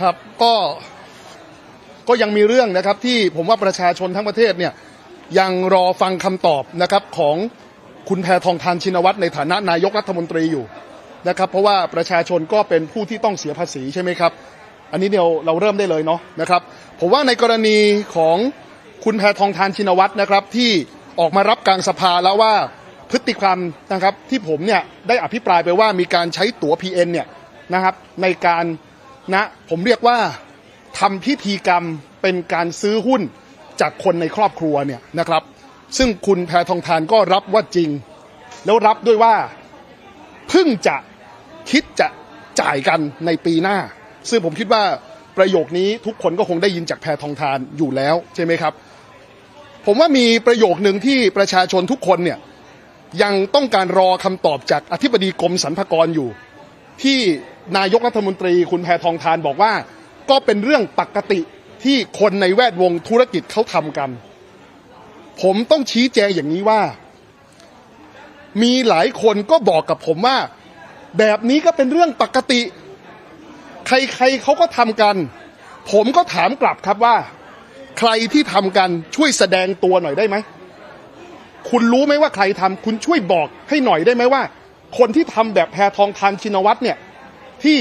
ครับก็ก็ยังมีเรื่องนะครับที่ผมว่าประชาชนทั้งประเทศเนี่ยยังรอฟังคำตอบนะครับของคุณแพทองทานชินวัตรในฐานะนายกรัฐมนตรีอยู่นะครับเพราะว่าประชาชนก็เป็นผู้ที่ต้องเสียภาษีใช่ไหมครับ อันนี้เดี๋ยวเราเริ่มได้เลยเนาะนะครับผมว่าในกรณีของคุณแพทองทานชินวัตรนะครับที่ออกมารับกลางสภาแล้วว่าพฤติกรรมนะครับที่ผมเนี่ยได้อภิปรายไปว่ามีการใช้ตั๋ว PN เนี่ยนะครับในการ นะผมเรียกว่าทำพิธีกรรมเป็นการซื้อหุ้นจากคนในครอบครัวเนี่ยนะครับ ซึ่งคุณแพทองทานก็รับว่าจริง แล้วรับด้วยว่าเพิ่งจะคิดจะจ่ายกันในปีหน้า ซึ่งผมคิดว่าประโยคนี้ทุกคนก็คงได้ยินจากแพทองทานอยู่แล้วใช่ไหมครับ ผมว่ามีประโยคหนึ่งที่ประชาชนทุกคนเนี่ยยังต้องการรอคำตอบจากอธิบดีกรมสรรพากรอยู่ ที่ นายกรัฐมนตรีคุณแพทองทานบอกว่า ก็เป็นเรื่องปกติที่คนในแวดวงธุรกิจเขาทำกัน ผมต้องชี้แจงอย่างนี้ว่า มีหลายคนก็บอกกับผมว่า แบบนี้ก็เป็นเรื่องปกติ ใครๆเขาก็ทำกัน ผมก็ถามกลับครับว่า ใครที่ทำกันช่วยแสดงตัวหน่อยได้ไหมคุณรู้ไหมว่าใครทำคุณช่วยบอกให้หน่อยได้ไหมว่า คนที่ทำแบบแพทองทานชินวัตรเนี่ย ที่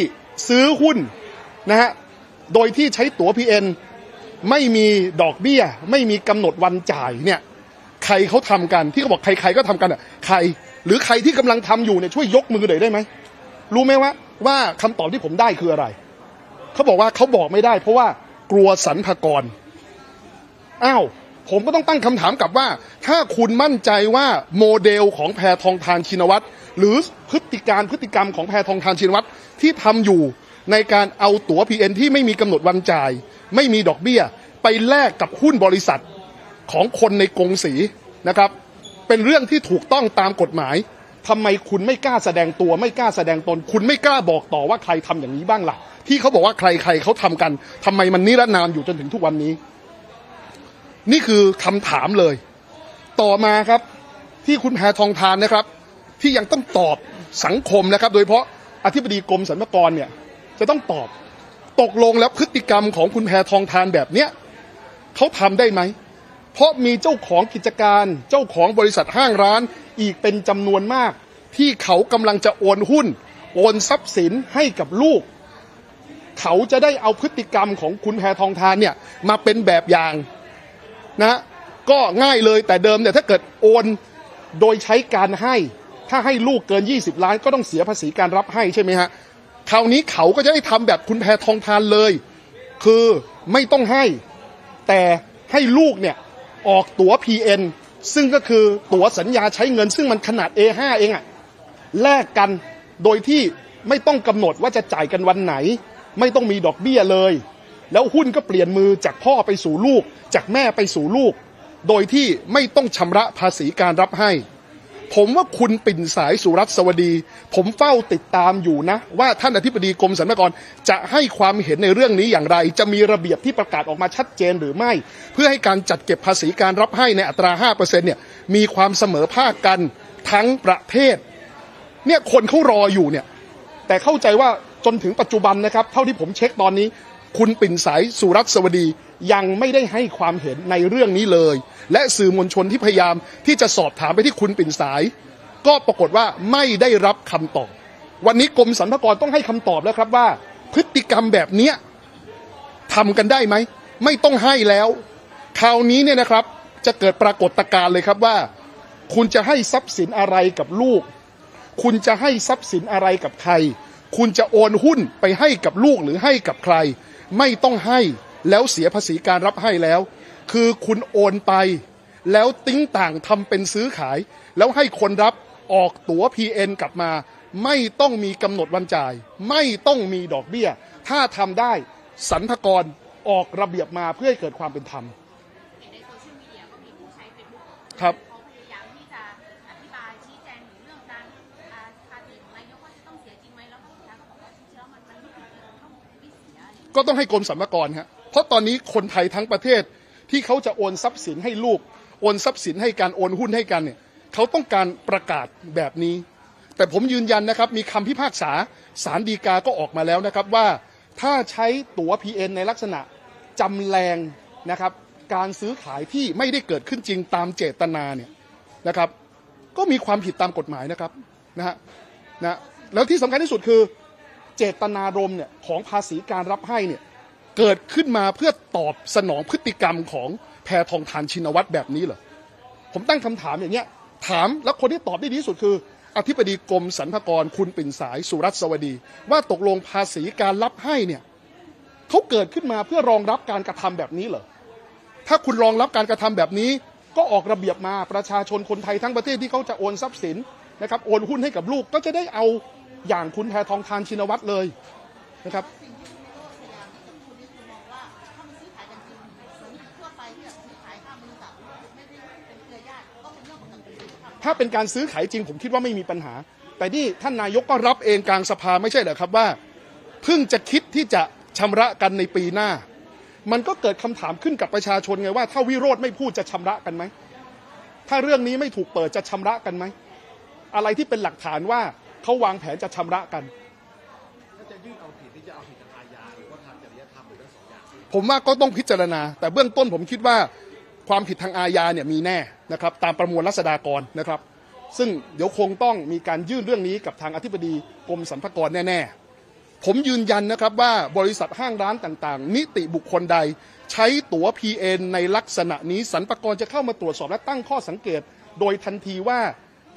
ซื้อหุ้นนะฮะโดยที่ใช้ตั๋ว PN ไม่มีดอกเบี้ย ไม่มีกำหนดวันจ่ายเนี่ยใครเขาทำกันที่เขาบอกใครๆก็ทำกันอะใครหรือใครที่กำลังทำอยู่เนี่ยช่วยยกมือหน่อยได้ไหมรู้ไหมว่าว่าคำตอบที่ผมได้คืออะไรเขาบอกว่าเขาบอกไม่ได้ เพราะว่ากลัวสรรพากรอ้าวผมก็ต้องตั้งคำถามกลับว่า ถ้าคุณมั่นใจว่าโมเดลของแพทองทานชินวัตร หรือพฤติการพฤติกรรมของแพทองทานชินวัตรที่ทำอยู่ในการเอาตั๋ว PN ที่ไม่มีกำหนดวันจ่าย ไม่มีดอกเบี้ย ไปแลกกับหุ้นบริษัทของคนในกงสีนะครับ เป็นเรื่องที่ถูกต้องตามกฎหมายทำไมคุณไม่กล้าแสดงตัวไม่กล้าแสดงตน คุณไม่กล้าบอกต่อว่าใครทำอย่างนี้บ้างล่ะ ที่เขาบอกว่าใครๆเขาทำกันทำไมมันนิรนามอยู่จนถึงทุกวันนี้ นี่คือคำถามเลย ต่อมาครับที่คุณแพทองทานนะครับ ที่ยังต้องตอบสังคมนะครับ โดยเฉพาะอธิบดีกรมสรรพากรเนี่ยจะต้องตอบตกลงแล้วพฤติกรรมของคุณแพทองทานแบบเนี้ยเขาทำได้ไหม เพราะมีเจ้าของกิจการ เจ้าของบริษัทห้างร้านอีกเป็นจำนวนมาก ที่เขากำลังจะโอนหุ้น โอนทรัพย์สินให้กับลูก เขาจะได้เอาพฤติกรรมของคุณแพทองทานเนี่ยมาเป็นแบบอย่างนะฮะก็ง่ายเลยแต่เดิมเนี่ยถ้าเกิดโอนโดยใช้การให้ ถ้าให้ลูกเกิน 20 ล้านก็ต้องเสียภาษีการรับให้ใช่ไหมฮะคราวนี้เขาก็จะได้ทำแบบคุณแพทองทานเลย คือไม่ต้องให้ แต่ให้ลูกเนี่ยออกตั๋ว PN ซึ่งก็คือตั๋วสัญญาใช้เงิน ซึ่งมันขนาด A5 เองอะแลกกันโดยที่ไม่ต้องกำหนดว่าจะจ่ายกันวันไหน ไม่ต้องมีดอกเบี้ยเลย แล้วหุ้นก็เปลี่ยนมือจากพ่อไปสู่ลูก จากแม่ไปสู่ลูก โดยที่ไม่ต้องชำระภาษีการรับให้ ผมว่าคุณปิ่นสายสุรัตน์สวดี ผมเฝ้าติดตามอยู่นะ ว่าท่านอธิบดีกรมสรรพากรจะให้ความเห็นในเรื่องนี้อย่างไร จะมีระเบียบที่ประกาศออกมาชัดเจนหรือไม่ เพื่อให้การจัดเก็บภาษีการรับให้ในอัตรา 5%เนี่ยมีความเสมอภาคกันทั้งประเทศเนี่ยคนเขารออยู่เนี่ยแต่เข้าใจว่าจนถึงปัจจุบันนะครับ เท่าที่ผมเช็คตอนนี้ คุณปิ่นสายสุรัตน์สวดียังไม่ได้ให้ความเห็นในเรื่องนี้เลย และสื่อมวลชนที่พยายามที่จะสอบถามไปที่คุณปิ่นสาย ก็ปรากฏว่าไม่ได้รับคำตอบ วันนี้กรมสรรพากรต้องให้คำตอบแล้วครับว่า พฤติกรรมแบบเนี้ยทำกันได้ไหม ไม่ต้องให้แล้ว คราวนี้เนี่ยนะครับจะเกิดปรากฏการณ์เลยครับว่า คุณจะให้ทรัพย์สินอะไรกับลูก คุณจะให้ทรัพย์สินอะไรกับใคร คุณจะโอนหุ้นไปให้กับลูกหรือให้กับใคร ไม่ต้องให้แล้วเสียภาษีการรับให้แล้ว คือคุณโอนไป แล้วติ้งต่างทำเป็นซื้อขาย แล้วให้คนรับออกตั๋ว PN กลับมา ไม่ต้องมีกำหนดวันจ่าย ไม่ต้องมีดอกเบี้ย ถ้าทำได้สรรพากรออกระเบียบมาเพื่อให้เกิดความเป็นธรรมในโซเชียลมีเดียก็มีผู้ใช้เฟซบุ๊กครับ ก็ต้องให้กรมสรรพากรฮะเพราะตอนนี้คนไทยทั้งประเทศที่เขาจะโอนทรัพย์สินให้ลูก โอนทรัพย์สินให้การโอนหุ้นให้กันเนี่ยเขาต้องการประกาศแบบนี้ แต่ผมยืนยันนะครับมีคำพิพากษาศาลฎีกาก็ออกมาแล้วนะครับว่าถ้าใช้ตั๋ว PN ในลักษณะจำแรงนะครับการซื้อขายที่ไม่ได้เกิดขึ้นจริงตามเจตนาเนี่ยนะครับก็มีความผิดตามกฎหมายนะครับนะฮะนะแล้วที่สำคัญที่สุดคือ เจตนารมณ์เนี่ยของภาษีการรับให้เนี่ยเกิดขึ้นมาเพื่อตอบสนองพฤติกรรมของแพทองทานชินวัตรแบบนี้เหรอผมตั้งคำถามอย่างเงี้ยถามแล้วคนที่ตอบได้ดีที่สุดคือ อธิบดีกรมสรรพากรคุณปิ่นสายสุรัตสวัสดี ว่าตกลงภาษีการรับให้เนี่ยเขาเกิดขึ้นมาเพื่อรองรับการกระทำแบบนี้เหรอถ้าคุณรองรับการกระทำแบบนี้ ก็ออกระเบียบมาประชาชนคนไทยทั้งประเทศที่เขาจะโอนทรัพย์สินนะครับโอนหุ้นให้กับลูกก็จะได้เอา อย่างคุณแพทองทานชินวัตรเลยนะครับถ้าเป็นเครือญาติก็เป็นเรื่องปกติครับถ้าเป็นการซื้อขายจริงผมคิดว่าไม่มีปัญหา แต่นี่ท่านนายกก็รับเองกลางสภาไม่ใช่เหรอครับว่าเพิ่งจะคิดที่จะชำระกันในปีหน้า มันก็เกิดคำถามขึ้นกับประชาชนไงว่า ถ้าวิโรธไม่พูดจะชำระกันไหมถ้าเรื่องนี้ไม่ถูกเปิดจะชำระกันไหมอะไรที่เป็นหลักฐานว่า เขาวางแผนจะชำระกันถ้าจะยื่นเอาผิดที่จะเอาผิดทางอาญาหรือว่าทางจริยธรรมหรือทั้งสองอย่างผมว่าก็ต้องพิจารณา แต่เบื้องต้นผมคิดว่าความผิดทางอาญาเนี่ยมีแน่นะครับ ตามประมวลรัษฎากรนะครับ ซึ่งเดี๋ยวคงต้องมีการยื่นเรื่องนี้กับทางอธิบดีกรมสรรพากรแน่ๆ ผมยืนยันนะครับว่าบริษัทห้างร้านต่างๆ นิติบุคคลใด ใช้ตั๋ว PN ในลักษณะนี้สรรพากรจะเข้ามาตรวจสอบและตั้งข้อสังเกต โดยทันทีว่า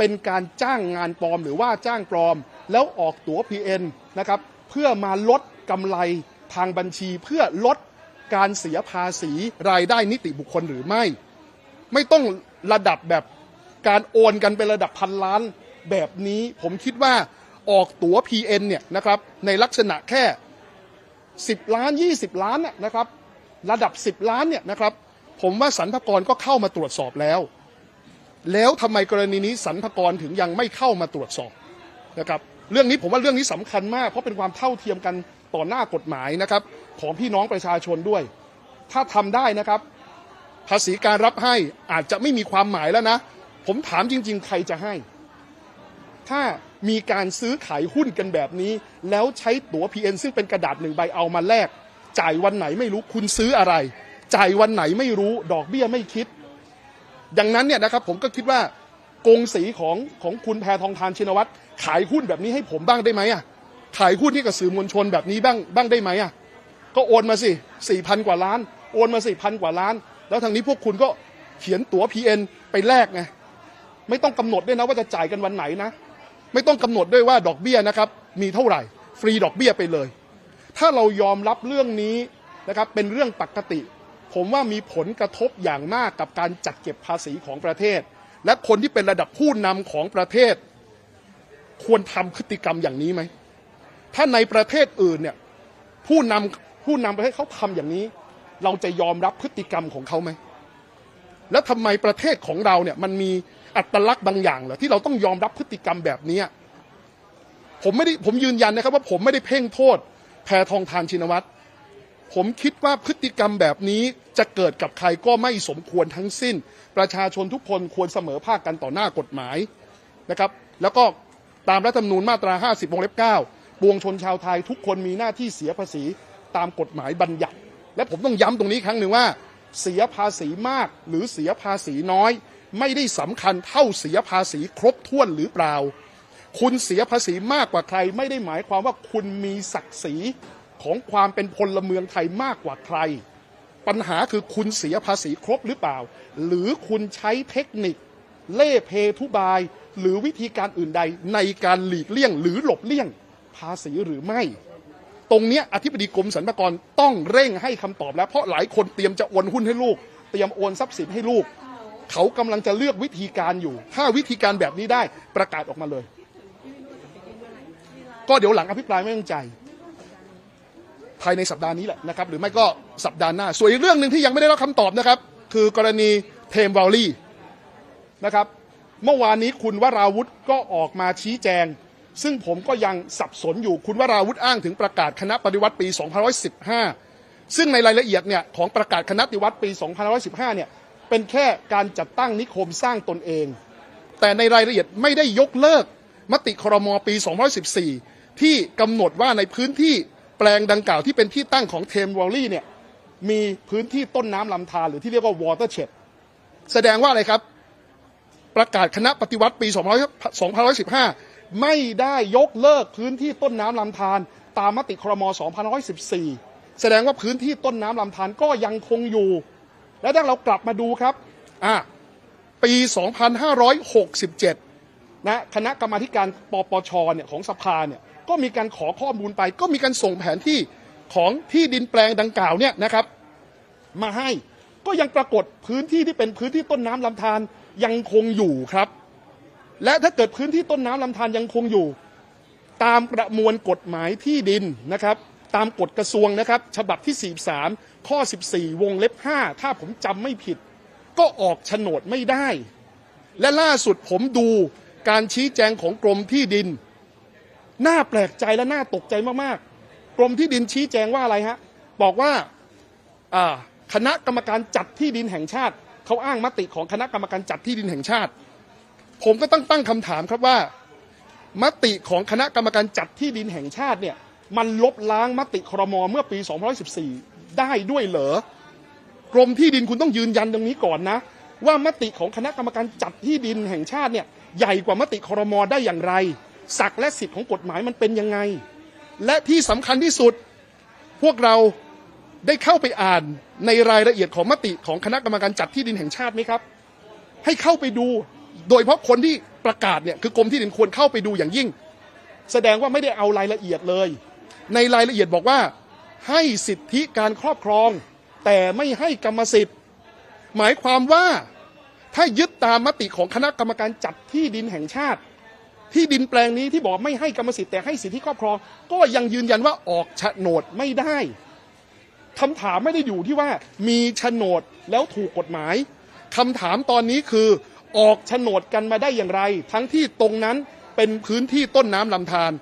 เป็นการจ้างงานปลอมหรือว่าจ้างปลอม แล้วออกตั๋ว PN นะครับเพื่อมาลดกำไรทางบัญชีเพื่อลดการเสียภาษีรายได้นิติบุคคลหรือไม่ ไม่ต้องระดับแบบการโอนกันเป็นระดับพันล้านแบบนี้ผมคิดว่าออกตั๋ว PN เนี่ยนะครับในลักษณะแค่ 10 ล้าน 20 ล้านนะนะครับระดับ 10 ล้านเนี่ยนะครับผมว่าสรรพากรก็เข้ามาตรวจสอบแล้ว แล้วทำไมกรณีนี้สรรพากรถึงยังไม่เข้ามาตรวจสอบนะครับเรื่องนี้ผมว่าเรื่องนี้สำคัญมาก เพราะเป็นความเท่าเทียมกันต่อหน้ากฎหมายนะครับของพี่น้องประชาชนด้วย ถ้าทำได้นะครับ ภาษีการรับให้อาจจะไม่มีความหมายแล้วนะ ผมถามจริง ๆ ใครจะให้ ถ้ามีการซื้อขายหุ้นกันแบบนี้ แล้วใช้ตั๋ว PN ซึ่งเป็นกระดาษหนึ่งใบเอามาแลกจ่ายวันไหนไม่รู้คุณซื้ออะไร จ่ายวันไหนไม่รู้ ดอกเบี้ยไม่คิด ดังนั้นเนี่ยนะครับผมก็คิดว่ากงสีของของคุณแพทองทานชินวัตรขายหุ้นแบบนี้ให้ผมบ้างได้ไหมอะขายหุ้นที่กับสื่อมวลชนแบบนี้บ้างบ้างได้ไหมอะก็โอนมาสิสี่พันกว่าล้าน โอนมาสี่พันกว่าล้าน แล้วทางนี้พวกคุณก็เขียนตั๋ว PN ไปแลกไงไม่ต้องกำหนดด้วยนะว่าจะจ่ายกันวันไหนนะ ไม่ต้องกำหนดด้วยว่าดอกเบี้ยนะครับมีเท่าไหร่ ฟรีดอกเบี้ยไปเลย ถ้าเรายอมรับเรื่องนี้นะครับเป็นเรื่องปกติ ผมว่ามีผลกระทบอย่างมากกับการจัดเก็บภาษีของประเทศ และคนที่เป็นระดับผู้นำของประเทศ ควรทำพฤติกรรมอย่างนี้ไหม ถ้าในประเทศอื่นเนี่ยผู้นำผู้นำประเทศเขาทำอย่างนี้ เราจะยอมรับพฤติกรรมของเขาไหม แล้วทำไมประเทศของเราเนี่ยมันมีอัตลักษณ์บางอย่างเหรอที่เราต้องยอมรับพฤติกรรมแบบนี้ผมไม่ได้ผมยืนยันนะครับว่าผมไม่ได้เพ่งโทษแพทองทานชินวัตร ผมคิดว่าพฤติกรรมแบบนี้จะเกิดกับใครก็ไม่สมควรทั้งสิ้น ประชาชนทุกคนควรเสมอภาคกันต่อหน้ากฎหมายนะครับแล้วก็ตามรัฐธรรมนูญมาตรา 50วงเล็บ 9 ปวงชนชาวไทยทุกคนมีหน้าที่เสียภาษีตามกฎหมายบัญญัติ และผมต้องย้ำตรงนี้ครั้งหนึ่งว่า เสียภาษีมากหรือเสียภาษีน้อย ไม่ได้สำคัญเท่าเสียภาษีครบถ้วนหรือเปล่า คุณเสียภาษีมากกว่าใคร ไม่ได้หมายความว่าคุณมีศักดิ์ศรี ของความเป็นพลเมืองไทยมากกว่าใคร ปัญหาคือคุณเสียภาษีครบหรือเปล่า หรือคุณใช้เทคนิค เล่เพทุบาย หรือวิธีการอื่นใดในการหลีกเลี่ยง หรือหลบเลี่ยงภาษีหรือไม่ ตรงนี้อธิบดีกรมสรรพากรต้องเร่งให้คำตอบแล้ว เพราะหลายคนเตรียมจะโอนหุ้นให้ลูก เตรียมโอนทรัพย์สินให้ลูก เขากำลังจะเลือกวิธีการอยู่ ถ้าวิธีการแบบนี้ได้ประกาศออกมาเลย ก็เดี๋ยวหลังอภิปรายไม่ต้องใจ ภายในสัปดาห์นี้แหละนะครับหรือไม่ก็สัปดาห์หน้า ส่วนอีกเรื่องหนึ่งที่ยังไม่ได้รับคำตอบนะครับ คือกรณีเทมวอลลี่นะครับเมื่อวานนี้คุณวราวุธก็ออกมาชี้แจง ซึ่งผมก็ยังสับสนอยู่คุณวราวุธอ้างถึงประกาศคณะปฏิวัติปี 2515 ซึ่งในรายละเอียดเนี่ยของประกาศคณะปฏิวัติปี 2515 เนี่ยเป็นแค่การจัดตั้งนิคมสร้างตนเอง แต่ในรายละเอียดไม่ได้ยกเลิกมติครมปี2514 ที่กำหนดว่าในพื้นที่ แปลงดังกล่าวที่เป็นที่ตั้งของเทมวอลลี่เนี่ยมีพื้นที่ต้นน้ำลำธารหรือที่เรียกว่า watershed แสดงว่าอะไรครับ ประกาศคณะปฏิวัติปี 2515 ไม่ได้ยกเลิกพื้นที่ต้นน้ำลำธารตามมติครม 2514 แสดงว่าพื้นที่ต้นน้ำลำธารก็ยังคงอยู่ และถ้าเรากลับมาดูครับอะปี 2567นะคณะกรรมาการปปชเนี่ยของสภาเนี่ย ก็มีการขอข้อมูลไป ก็มีการส่งแผนที่ของที่ดินแปลงดังกล่าวเนี่ยนะครับ มาให้ก็ยังปรากฏพื้นที่ที่เป็นพื้นที่ต้นน้ำลำธารยังคงอยู่ครับ และถ้าเกิดพื้นที่ต้นน้ำลำธารยังคงอยู่ ตามประมวลกฎหมายที่ดินนะครับ ตามกฎกระทรวงนะครับ ฉบับที่ 43 ข้อ 14 วงเล็บ 5 ถ้าผมจำไม่ผิด ก็ออกโฉนดไม่ได้ และล่าสุดผมดูการชี้แจงของกรมที่ดิน น่าแปลกใจและน่าตกใจมากๆ กรมที่ดินชี้แจงว่าอะไรฮะ บอกว่าคณะกรรมการจัดที่ดินแห่งชาติ เขาอ้างมติของคณะกรรมการจัดที่ดินแห่งชาติ ผมก็ต้องตั้งคำถามครับว่า มติของคณะกรรมการจัดที่ดินแห่งชาติเนี่ยมันลบล้างมติครมเมื่อปี 2014 ได้ด้วยเหรอกรมที่ดินคุณต้องยืนยันตรงนี้ก่อนนะ ว่ามติของคณะกรรมการจัดที่ดินแห่งชาติเนี่ยใหญ่กว่ามติครมได้อย่างไร ศักดิ์และสิทธิ์ของกฎหมายมันเป็นยังไง และที่สำคัญที่สุดพวกเราได้เข้าไปอ่านในรายละเอียดของมติของคณะกรรมการจัดที่ดินแห่งชาติไหมครับ ให้เข้าไปดูโดยเฉพาะคนที่ประกาศเนี่ยคือกรมที่ดินควรเข้าไปดูอย่างยิ่ง แสดงว่าไม่ได้เอารายละเอียดเลย ในรายละเอียดบอกว่าให้สิทธิการครอบครอง แต่ไม่ให้กรรมสิทธิ์ หมายความว่าถ้ายึดตามมติของคณะกรรมการจัดที่ดินแห่งชาติ ที่ดินแปลงนี้ที่บอกไม่ให้กรรมสิทธิ์แต่ให้สิทธิครอบครอง ก็ยังยืนยันว่าออกโฉนดไม่ได้คำถามไม่ได้อยู่ที่ว่ามีโฉนดแล้วถูกกฎหมายคำถามตอนนี้คือออกโฉนดกันมาได้อย่างไร ทั้งที่ตรงนั้นเป็นพื้นที่ต้นน้ำลำธาร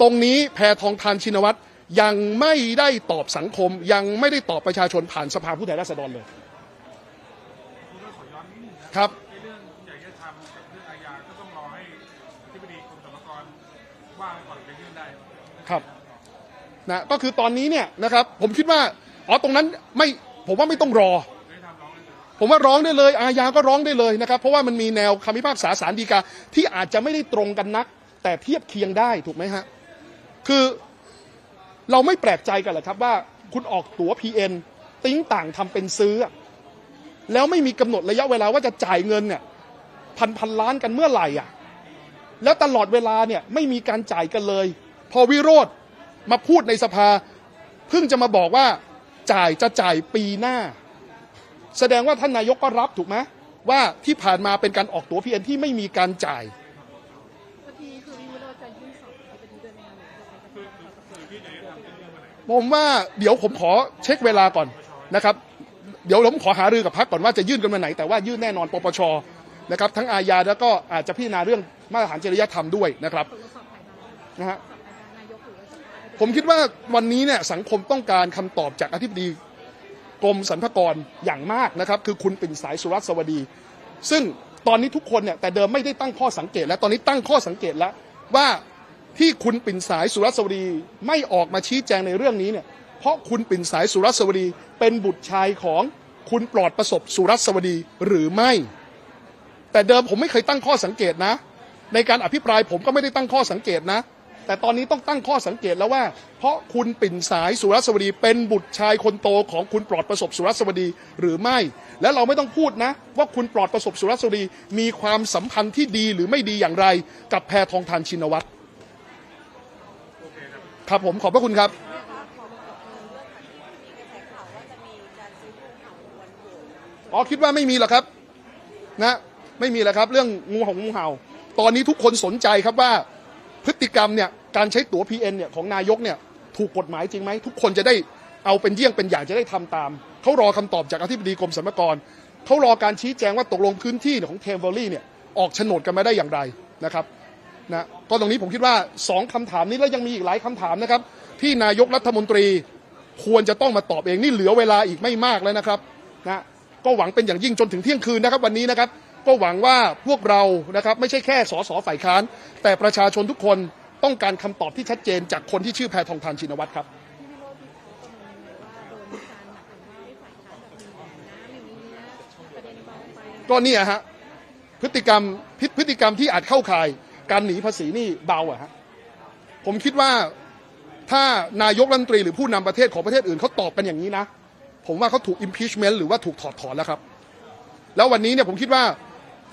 ตรงนี้แพทองทานชินวัตรยังไม่ได้ตอบสังคม ยังไม่ได้ตอบประชาชนผ่านสภาผู้แทนราษฎรเลยคุณก็ขอย้อนนิดนึงนะครับ ครับนะก็คือตอนนี้เนี่ยนะครับ ผมคิดว่าอ๋อตรงนั้นไม่ผมว่าไม่ต้องรอ ผมว่าร้องได้เลย อาญาก็ร้องได้เลยนะครับ เพราะว่ามันมีแนวคำพิพากษาสารดีกาที่อาจจะไม่ได้ตรงกันนัก แต่เทียบเคียงได้ถูกไหมฮะคือเราไม่แปลกใจกันหรอครับว่าคุณออกตั๋ว PN ติ้งต่างทำเป็นซื้อ แล้วไม่มีกำหนดระยะเวลาว่าจะจ่ายเงินเนี่ยพันพันล้านกันเมื่อไหร่อะแล้วตลอดเวลาเนี่ยไม่มีการจ่ายกันเลย พอวิโรธมาพูดในสภา เพิ่งจะมาบอกว่าจ่ายจะจ่ายปีหน้า แสดงว่าท่านนายกก็รับถูกไหมว่าที่ผ่านมาเป็นการออกตัว PN ที่ไม่มีการจ่ายวันนี้คือวิโรจน์จะยื่นสอบที่ไม่มเป็นเรื่องอะไรผมว่าเดี๋ยวผมขอเช็คเวลาก่อนนะครับ เดี๋ยวผมขอหารือกับพักก่อนว่าจะยื่นกันวันไหน แต่ว่ายื่นแน่นอนปปชนะครับ ทั้งอาญาแล้วก็อาจจะพิจารณาเรื่องมาตรฐานจริยธรรมด้วยนะครับนะฮะ ผมคิดว่าวันนี้เนี่ยสังคมต้องการคำตอบจากอธิบดีกรมสรรพากรอย่างมากนะครับ คือคุณปิ่นสายสุรัตสวัสดี ซึ่งตอนนี้ทุกคนเนี่ยแต่เดิมไม่ได้ตั้งข้อสังเกต แล้วตอนนี้ตั้งข้อสังเกตแล้วว่าที่คุณปิ่นสายสุรัสวดีไม่ออกมาชี้แจงในเรื่องนี้เนี่ยเพราะคุณปิ่นสายสุรัสวดีเป็นบุตรชายของคุณปลอดประสบสุรัสวดีหรือไม่ แต่เดิมผมไม่เคยตั้งข้อสังเกตนะ ในการอภิปรายผมก็ไม่ได้ตั้งข้อสังเกตนะ แต่ตอนนี้ต้องตั้งข้อสังเกตแล้วว่า เพราะคุณปิ่นสายสุรสวดีเป็นบุตรชายคนโตของคุณปลอดประสบสุรสวดีหรือไม่ และเราไม่ต้องพูดนะ ว่าคุณปลอดประสบสุรสวดีมีความสัมพันธ์ที่ดีหรือไม่ดีอย่างไร กับแพทองทานชินวัตรครับผมขอบพระคุณครับอ๋อคิดว่าไม่มีหรอกครับนะไม่มีแหละครับ เรื่องงูของงูเห่า ตอนนี้ทุกคนสนใจครับว่า พฤติกรรมเนี่ยการใช้ตั๋ว PN เนี่ยของนายกเนี่ยถูกกฎหมายจริงไหม ทุกคนจะได้เอาเป็นเยี่ยงเป็นอย่างจะได้ทำตาม เขารอคำตอบจากอธิบดีกรมสรรพากรเขารอการชี้แจงว่าตกลงพื้นที่ของเทมเบอรี่เนี่ยออกโฉนดกันมาได้อย่างไรนะครับนะก็ตรงนี้ผมคิดว่าสองคำถามนี้แล้วยังมีอีกหลายคำถามนะครับ ที่นายกรัฐมนตรีควรจะต้องมาตอบเองนี่เหลือเวลาอีกไม่มากแล้วนะครับนะก็หวังเป็นอย่างยิ่งจนถึงเที่ยงคืนนะครับวันนี้นะครับ ก็หวังว่าพวกเรานะครับไม่ใช่แค่สสฝ่ายค้าน แต่ประชาชนทุกคนต้องการคำตอบที่ชัดเจนจากคนที่ชื่อแพทองทานชินวัตรครับ ก็นี่ยฮะพฤติกรรมพฤติกรรมที่อาจเข้าข่ายการหนีภาษีนี่เบาอะฮะผมคิดว่าถ้านายกรัฐมนตรีหรือผู้นำประเทศของประเทศอื่นเขาตอบเป็นอย่างนี้นะ ผมว่าเขาถูก impeachment หรือว่าถูกถอดถอนแล้วครับ แล้ววันนี้เนี่ยผมคิดว่า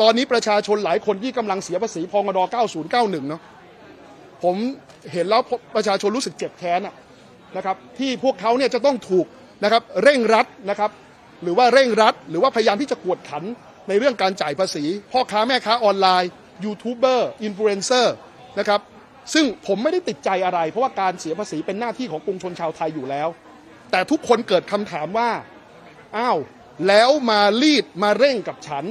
ตอนนี้ประชาชนหลายคนที่กำลังเสียภาษีพงด9091 เนาะผมเห็นแล้วประชาชนรู้สึกเจ็บแค้นนะครับที่พวกเขาเนี่ยจะต้องถูกนะครับเร่งรัดนะครับหรือว่าเร่งรัด หรือว่าพยายามที่จะกวดขันในเรื่องการจ่ายภาษี พ่อค้าแม่ค้าออนไลน์ยูทูบเบอร์อินฟลูเอนเซอร์นะครับซึ่งผมไม่ได้ติดใจอะไร เพราะว่าการเสียภาษีเป็นหน้าที่ของปวงชนชาวไทยอยู่แล้ว แต่ทุกคนเกิดคำถามว่าอ้าวแล้วมารีดมาเร่งกับฉัน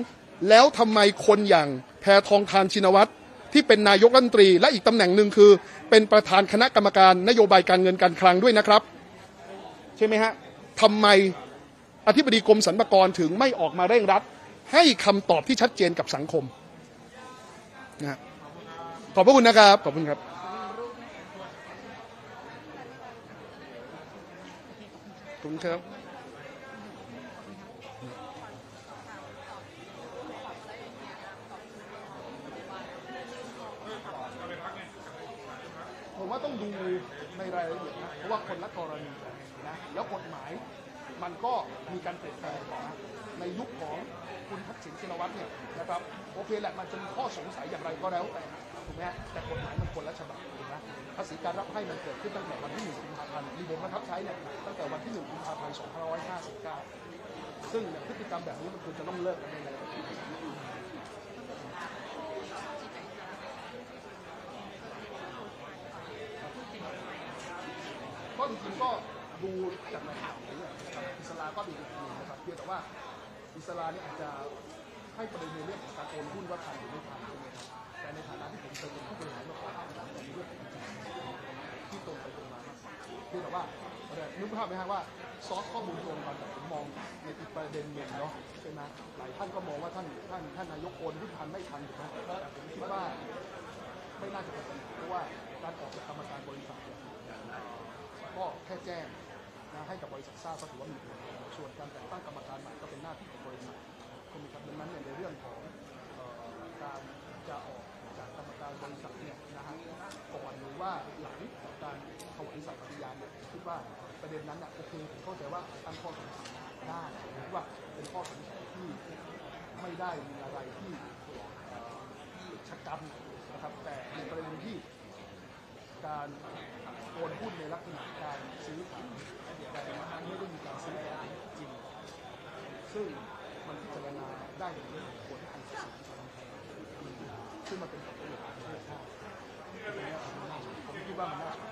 แล้วทำไมคนอย่างแพทองทานชินวัตรที่เป็นนายกรัฐมนตรี และอีกตำแหน่งหนึ่งคือ เป็นประธานคณะกรรมการนโยบายการเงินการคลังด้วยนะครับ ใช่ไหมฮะทำไมอธิบดีกรมสรรพากรถึงไม่ออกมาเร่งรัด ให้คำตอบที่ชัดเจนกับสังคมนะฮะขอบพระคุณนะครับ ขอบคุณครับ ขอบคุณครับ ว่าต้องดูในรายละเอียดนะเพราะว่าคนละกรณีนะแล้วกฎหมายมันก็มีการเปลี่ยนแปลงนะในยุคของคุณทักษิณชินวัตรเนี่ยนะครับโอเคแหละมันจะมีข้อสงสัยอย่างไรก็แล้วแต่ถูกไหมแต่กฎหมายมันคนละฉบับถูกไหมภาษีการรับให้มันเกิดขึ้นตั้งแต่วันที่1กุมภาพันธ์รีเบนบังคับใช้เนี่ยตั้งแต่วันที่1กุมภาพันธ์2559ซึ่งเนี่ยพฤติกรรมแบบนี้มันควรจะต้องเลิกกันในระดั จริงๆก็ดูจากในข่าวนี้นะครับอิสลาก็ดูดีนะครับเพียงแต่ว่าอิสลาเนี่ยอาจจะให้ประเด็นในเรื่องของการโอนหุ้นว่าทันหรือไม่ทันใช่ไหมครับแต่ในฐานะที่ผมเคยเป็นผู้บริหารมาก่อนผมจะมีเรื่องที่ตรงไปตรงมามากกว่าเพียงแต่ว่านึกภาพไหมฮะว่าซอสข้อมูลตรงกันแต่ผมมองในอีกประเด็นหนึ่งเนาะใช่ไหมหลายท่านก็มองว่าท่านท่านท่านนายกโอนหุ้นทันไม่ทันถูกไหมแต่ผมคิดว่าไม่น่าจะเป็นปัญหาเพราะว่าการออกจากกรรมการบริษัทเนี่ย ก็แค่แจ้งนะให้กับบริษัททราบก็ถือว่ามีผลส่วนการแต่งตั้งกรรมการใหม่ก็เป็นหน้าที่ของบริษัทใช่ไหมครับดังนั้นเนี่ยในเรื่องของออการจะออกจากกรรมการบริษัทเนี่ยนะฮะก่อนหรือว่าหลังจากการถวายสัตย์ปฏิญาณเนี่ยคิดว่าประเด็นนั้นน่ะโอเคผมเข้าใจว่าตั้งข้อสงสัยได้คิดว่าเป็นข้อสงสัยที่ไม่ได้มีอะไรที่ชะกันนะครับแต่ในประเด็นที่ การโอนหุ้นในลักษณะการซื้อขายแต่มันไม่ได้มีการซื้อขายจริง ซึ่งมันพิจารณาได้ในเรื่องของคนที่ทำภาษีซึ่งมันเป็นผลประโยชน์ของประเทศชาติตรงนี้ผมคิดว่ามันน่าสนใจ